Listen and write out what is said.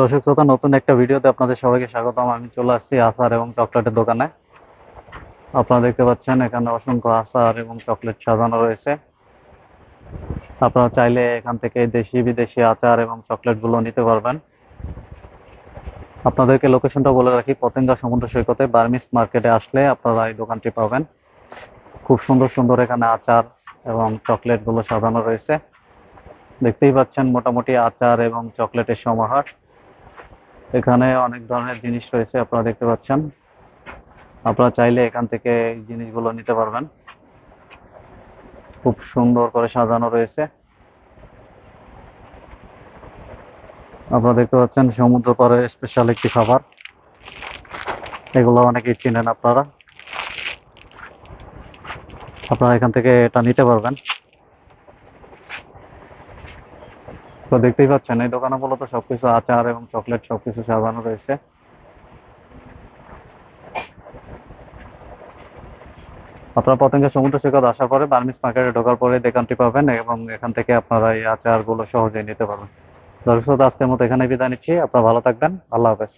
দর্শক শ্রোতা, নতুন একটা ভিডিওতে আপনাদের সবাইকে স্বাগতম। আমি চলে আসছি আচার এবং চকলেটের দোকানে। আপনারা দেখতে পাচ্ছেন, এখানে অসংখ্য আচার এবং চকলেট সাজানো রয়েছে। আপনারা চাইলে এখান থেকে দেশি, বিদেশি আচার এবং চকলেটগুলো নিতে পারবেন। আপনাদেরকে লোকেশনটা বলে রাখি, পতেঙ্গা সমুদ্র সৈকতে, বার্মিস মার্কেটে আসলে আপনারা এই দোকানটি পাবেন। খুব সুন্দর সুন্দর এখানে আচার এবং চকলেটগুলো সাজানো রয়েছে। দেখতেই পাচ্ছেন, মোটামুটি আচার এবং চকলেটের সমাহার। এখানে অনেক ধরনের জিনিস রয়েছে, আপনারা দেখতে পাচ্ছেন। আপনারা চাইলে এখান থেকে জিনিসগুলো নিতে পারবেন। খুব সুন্দর করে সাজানো রয়েছে। আপনারা দেখতে পাচ্ছেন, সমুদ্র পাড়ের স্পেশাল একটি খাবার। এগুলো অনেকেই চিনেন আপনারা। আপনারা এখান থেকে এটা নিতে পারবেন। তো দেখতেই পাচ্ছেন, এই দোকানে মূলত সবকিছু আচার এবং চকলেট সবকিছু সাজানো রয়েছে। আপনারা পতেঙ্গা সমুদ্র সৈকত আসার পরে বার্মিস মার্কেটে ঢোকার পরে দোকানটি পাবেন এবং এখান থেকে আপনারা এই আচারগুলো সহজেই নিতে পারবেন। দর্শক, আজকের মতো এখানে বিদায় নিচ্ছি। আপনারা ভালো থাকবেন। আল্লাহ হাফেজ।